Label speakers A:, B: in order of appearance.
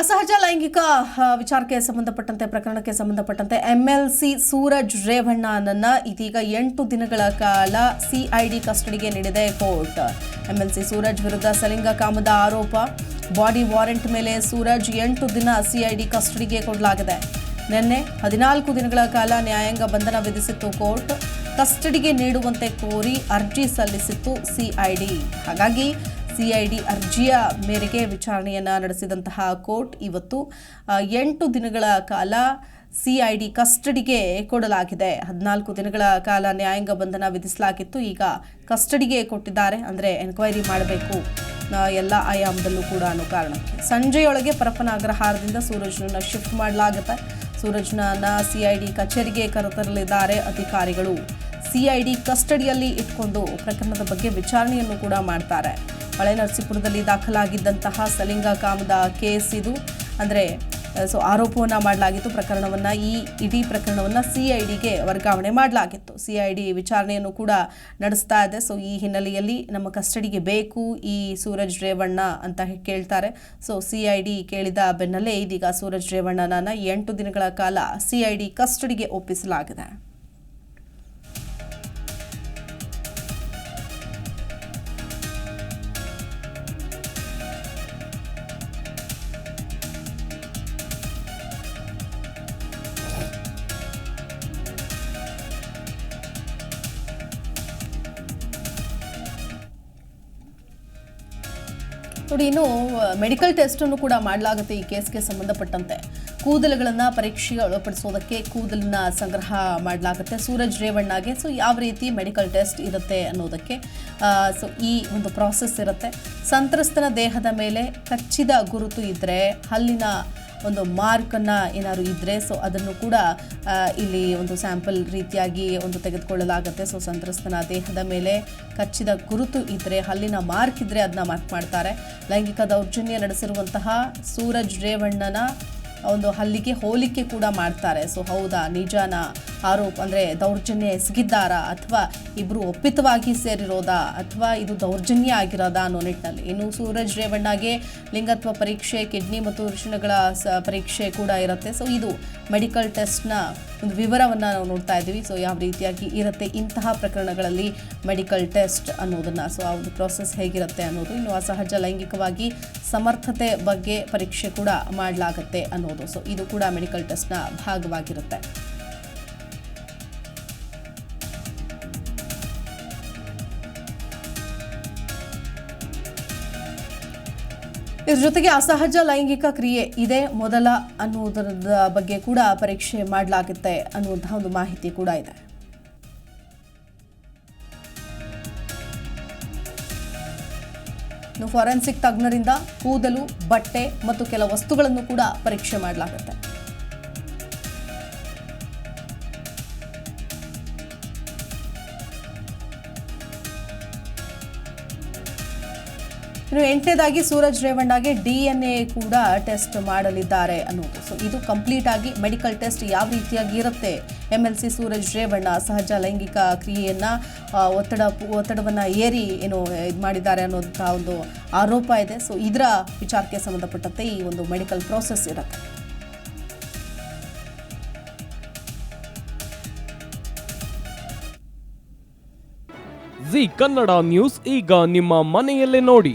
A: ಅಸಹಜ ಲೈಂಗಿಕ ವಿಚಾರಕ್ಕೆ ಸಂಬಂಧಪಟ್ಟಂತೆ, ಪ್ರಕರಣಕ್ಕೆ ಸಂಬಂಧಪಟ್ಟಂತೆ ಎಂಎಲ್ಸಿ ಸೂರಜ್ ರೇವಣ್ಣನನ್ನ ಇದೀಗ ಎಂಟು ದಿನಗಳ ಕಾಲ ಸಿಐಡಿ ಕಸ್ಟಡಿಗೆ ನೀಡಿದೆ ಕೋರ್ಟ್. ಎಂಎಲ್ಸಿ ಸೂರಜ್ ವಿರುದ್ಧ ಸಲಿಂಗ ಕಾಮದ ಆರೋಪ. ಬಾಡಿ ವಾರೆಂಟ್ ಮೇಲೆ ಸೂರಜ್ ಎಂಟು ದಿನ ಸಿಐಡಿ ಕಸ್ಟಡಿಗೆ ಕೊಡಲಾಗಿದೆ. ನಿನ್ನೆ ಹದಿನಾಲ್ಕು ದಿನಗಳ ಕಾಲ ನ್ಯಾಯಾಂಗ ಬಂಧನ ವಿಧಿಸಿತ್ತು ಕೋರ್ಟ್. ಕಸ್ಟಡಿಗೆ ನೀಡುವಂತೆ ಕೋರಿ ಅರ್ಜಿ ಸಲ್ಲಿಸಿತ್ತು ಸಿಐಡಿ ಹಾಗಾಗಿ ಸಿಐಡಿ ಅರ್ಜಿಯ ಮೇರೆಗೆ ವಿಚಾರಣೆಯನ್ನು ನಡೆಸಿದಂತಹ ಕೋರ್ಟ್ ಇವತ್ತು ಎಂಟು ದಿನಗಳ ಕಾಲ ಸಿಐಡಿ ಕಸ್ಟಡಿಗೆ ಕೊಡಲಾಗಿದೆ. ಹದಿನಾಲ್ಕು ದಿನಗಳ ಕಾಲ ನ್ಯಾಯಾಂಗ ಬಂಧನ ವಿಧಿಸಲಾಗಿತ್ತು. ಈಗ ಕಸ್ಟಡಿಗೆ ಕೊಟ್ಟಿದ್ದಾರೆ. ಅಂದರೆ ಎನ್ಕ್ವೈರಿ ಮಾಡಬೇಕು. ಎಲ್ಲ ಆಯಾಮದಲ್ಲೂ ಕೂಡ ಅನ್ನೋ ಕಾರಣ ಸಂಜೆಯೊಳಗೆ ಪರಪ್ಪನ ಅಗ್ರಹಾರದಿಂದ ಸೂರಜ್ನನ್ನು ಶಿಫ್ಟ್ ಮಾಡಲಾಗುತ್ತೆ. ಸೂರಜ್ನನ್ನ ಸಿಐಡಿ ಕಚೇರಿಗೆ ಕರೆತರಲಿದ್ದಾರೆ ಅಧಿಕಾರಿಗಳು. ಸಿಐಡಿ ಕಸ್ಟಡಿಯಲ್ಲಿ ಇಟ್ಕೊಂಡು ಪ್ರಕರಣದ ಬಗ್ಗೆ ವಿಚಾರಣೆಯನ್ನು ಕೂಡ ಮಾಡ್ತಾರೆ. ಹಳೆ ನರಸೀಪುರದಲ್ಲಿ ದಾಖಲಾಗಿದ್ದಂತಹ ಸಲಿಂಗ ಕಾಮದ ಕೇಸ್ ಇದು. ಅಂದರೆ ಸೊ ಆರೋಪವನ್ನು ಮಾಡಲಾಗಿತ್ತು. ಪ್ರಕರಣವನ್ನು ಈ ಇಡೀ ಪ್ರಕರಣವನ್ನು ಸಿ ಐ ಡಿಗೆ ವರ್ಗಾವಣೆ ಮಾಡಲಾಗಿತ್ತು. ಸಿ ಐ ಡಿ ವಿಚಾರಣೆಯನ್ನು ಕೂಡ ನಡೆಸ್ತಾ ಇದೆ. ಸೊ ಈ ಹಿನ್ನೆಲೆಯಲ್ಲಿ ನಮ್ಮ ಕಸ್ಟಡಿಗೆ ಬೇಕು ಈ ಸೂರಜ್ ರೇವಣ್ಣ ಅಂತ ಕೇಳ್ತಾರೆ. ಸೊ ಸಿ ಐ ಡಿ ಕೇಳಿದ ಬೆನ್ನಲ್ಲೇ ಇದೀಗ ಸೂರಜ್ ರೇವಣ್ಣನನ್ನು ಎಂಟು ದಿನಗಳ ಕಾಲ ಸಿ ಐ ಡಿ ಕಸ್ಟಡಿಗೆ ಒಪ್ಪಿಸಲಾಗಿದೆ. ನೋಡಿ ಮೆಡಿಕಲ್ ಮೆಡಿಕಲ್ ಟೆಸ್ಟನ್ನು ಕೂಡ ಮಾಡಲಾಗುತ್ತೆ ಈ ಕೇಸ್ಗೆ ಸಂಬಂಧಪಟ್ಟಂತೆ. ಕೂದಲುಗಳನ್ನು ಪರೀಕ್ಷೆಗೆ ಒಳಪಡಿಸೋದಕ್ಕೆ ಕೂದಲನ್ನ ಸಂಗ್ರಹ ಮಾಡಲಾಗುತ್ತೆ ಸೂರಜ್ ರೇವಣ್ಣಗೆ. ಸೊ ಯಾವ ರೀತಿ ಮೆಡಿಕಲ್ ಟೆಸ್ಟ್ ಇರುತ್ತೆ ಅನ್ನೋದಕ್ಕೆ ಸೊ ಈ ಒಂದು ಪ್ರಾಸೆಸ್ ಇರುತ್ತೆ. ಸಂತ್ರಸ್ತನ ದೇಹದ ಮೇಲೆ ಕಚ್ಚಿದ ಗುರುತು ಇದ್ದರೆ ಹಲ್ಲಿನ ಒಂದು ಮಾರ್ಕನ್ನು ಏನಾದ್ರು ಇದ್ದರೆ ಸೊ ಅದನ್ನು ಕೂಡ ಇಲ್ಲಿ ಒಂದು ಸ್ಯಾಂಪಲ್ ರೀತಿಯಾಗಿ ಒಂದು ತೆಗೆದುಕೊಳ್ಳಲಾಗುತ್ತೆ. ಸೊ ಸಂತ್ರಸ್ತನ ದೇಹದ ಮೇಲೆ ಕಚ್ಚಿದ ಗುರುತು ಇದ್ದರೆ ಹಲ್ಲಿನ ಮಾರ್ಕ್ ಇದ್ದರೆ ಅದನ್ನ ಮಾರ್ಕ್ ಮಾಡ್ತಾರೆ. ಲೈಂಗಿಕ ದೌರ್ಜನ್ಯ ನಡೆಸಿರುವಂತಹ ಸೂರಜ್ ರೇವಣ್ಣನ ಒಂದು ಹಲ್ಲಿಗೆ ಹೋಲಿಕೆ ಕೂಡ ಮಾಡ್ತಾರೆ. ಸೊ ಹೌದಾ? ನಿಜಾನ? ಆರೋಪ ಅಂದರೆ ದೌರ್ಜನ್ಯ ಎಸಗಿದ್ದಾರಾ? ಅಥವಾ ಇಬ್ಬರು ಒಪ್ಪಿತವಾಗಿ ಸೇರಿರೋದಾ? ಅಥವಾ ಇದು ದೌರ್ಜನ್ಯ ಆಗಿರೋದಾ ಅನ್ನೋ ನಿಟ್ಟಿನಲ್ಲಿ? ಇನ್ನು ಸೂರಜ್ ರೇವಣ್ಣಗೆ ಲಿಂಗತ್ವ ಪರೀಕ್ಷೆ, ಕಿಡ್ನಿ ಮತ್ತು ವೃಷಣಗಳ ಸ ಪರೀಕ್ಷೆ ಕೂಡ ಇರುತ್ತೆ. ಸೊ ಇದು ಮೆಡಿಕಲ್ ಟೆಸ್ಟ್ನ ಒಂದು ವಿವರವನ್ನು ನಾವು ನೋಡ್ತಾ ಇದ್ದೀವಿ. ಸೊ ಯಾವ ರೀತಿಯಾಗಿ ಇರುತ್ತೆ ಇಂತಹ ಪ್ರಕರಣಗಳಲ್ಲಿ ಮೆಡಿಕಲ್ ಟೆಸ್ಟ್ ಅನ್ನೋದನ್ನು? ಸೊ ಆ ಒಂದು ಪ್ರಾಸೆಸ್ ಹೇಗಿರುತ್ತೆ ಅನ್ನೋದು ಇನ್ನು ಅಸಹಜ ಲೈಂಗಿಕವಾಗಿ ಸಮರ್ಥತೆ ಬಗ್ಗೆ ಪರೀಕ್ಷೆ ಕೂಡ ಮಾಡಲಾಗುತ್ತೆ ಅನ್ನೋದು. ಸೊ ಇದು ಕೂಡ ಮೆಡಿಕಲ್ ಟೆಸ್ಟ್ನ ಭಾಗವಾಗಿರುತ್ತೆ. ಇದ್ರ ಜೊತೆಗೆ ಅಸಹಜ ಲೈಂಗಿಕ ಕ್ರಿಯೆ ಇದೆ ಮೊದಲ ಅನ್ನುವುದರ ಬಗ್ಗೆ ಕೂಡ ಪರೀಕ್ಷೆ ಮಾಡಲಾಗುತ್ತೆ ಅನ್ನುವಂತಹ ಒಂದು ಮಾಹಿತಿ ಕೂಡ ಇದೆ. ಫಾರೆನ್ಸಿಕ್ ತಜ್ಞರಿಂದ ಕೂದಲು ಬಟ್ಟೆ ಮತ್ತು ಕೆಲ ವಸ್ತುಗಳನ್ನು ಕೂಡ ಪರೀಕ್ಷೆ ಮಾಡಲಾಗುತ್ತೆ. ಇನ್ನು ಎಂಟನೇದಾಗಿ ಸೂರಜ್ ರೇವಣ್ಣಗೆ ಡಿ ಎನ್ ಎ ಕೂಡ ಟೆಸ್ಟ್ ಮಾಡಲಿದ್ದಾರೆ ಅನ್ನೋದು. ಸೊ ಇದು ಕಂಪ್ಲೀಟ್ ಆಗಿ ಮೆಡಿಕಲ್ ಟೆಸ್ಟ್ ಯಾವ ರೀತಿಯಾಗಿ ಇರುತ್ತೆ? M L C Suraj Revanna ಸಹಜ ಲೈಂಗಿಕ ಕ್ರಿಯೆಯನ್ನ ಒತ್ತಡ, ಒತ್ತಡವನ್ನ ಏರಿ ಏನು ಇದು ಮಾಡಿದ್ದಾರೆ ಅನ್ನೋಂಥ ಒಂದು ಆರೋಪ ಇದೆ. ಸೊ ಇದರ ವಿಚಾರಕ್ಕೆ ಸಂಬಂಧಪಟ್ಟಂತೆ ಈ ಒಂದು ಮೆಡಿಕಲ್ ಪ್ರೋಸೆಸ್ ಇರುತ್ತೆ.
B: ಜಿ ಕನ್ನಡ ನ್ಯೂಸ್ ಈಗ ನಿಮ್ಮ ಮನೆಯಲ್ಲೇ ನೋಡಿ.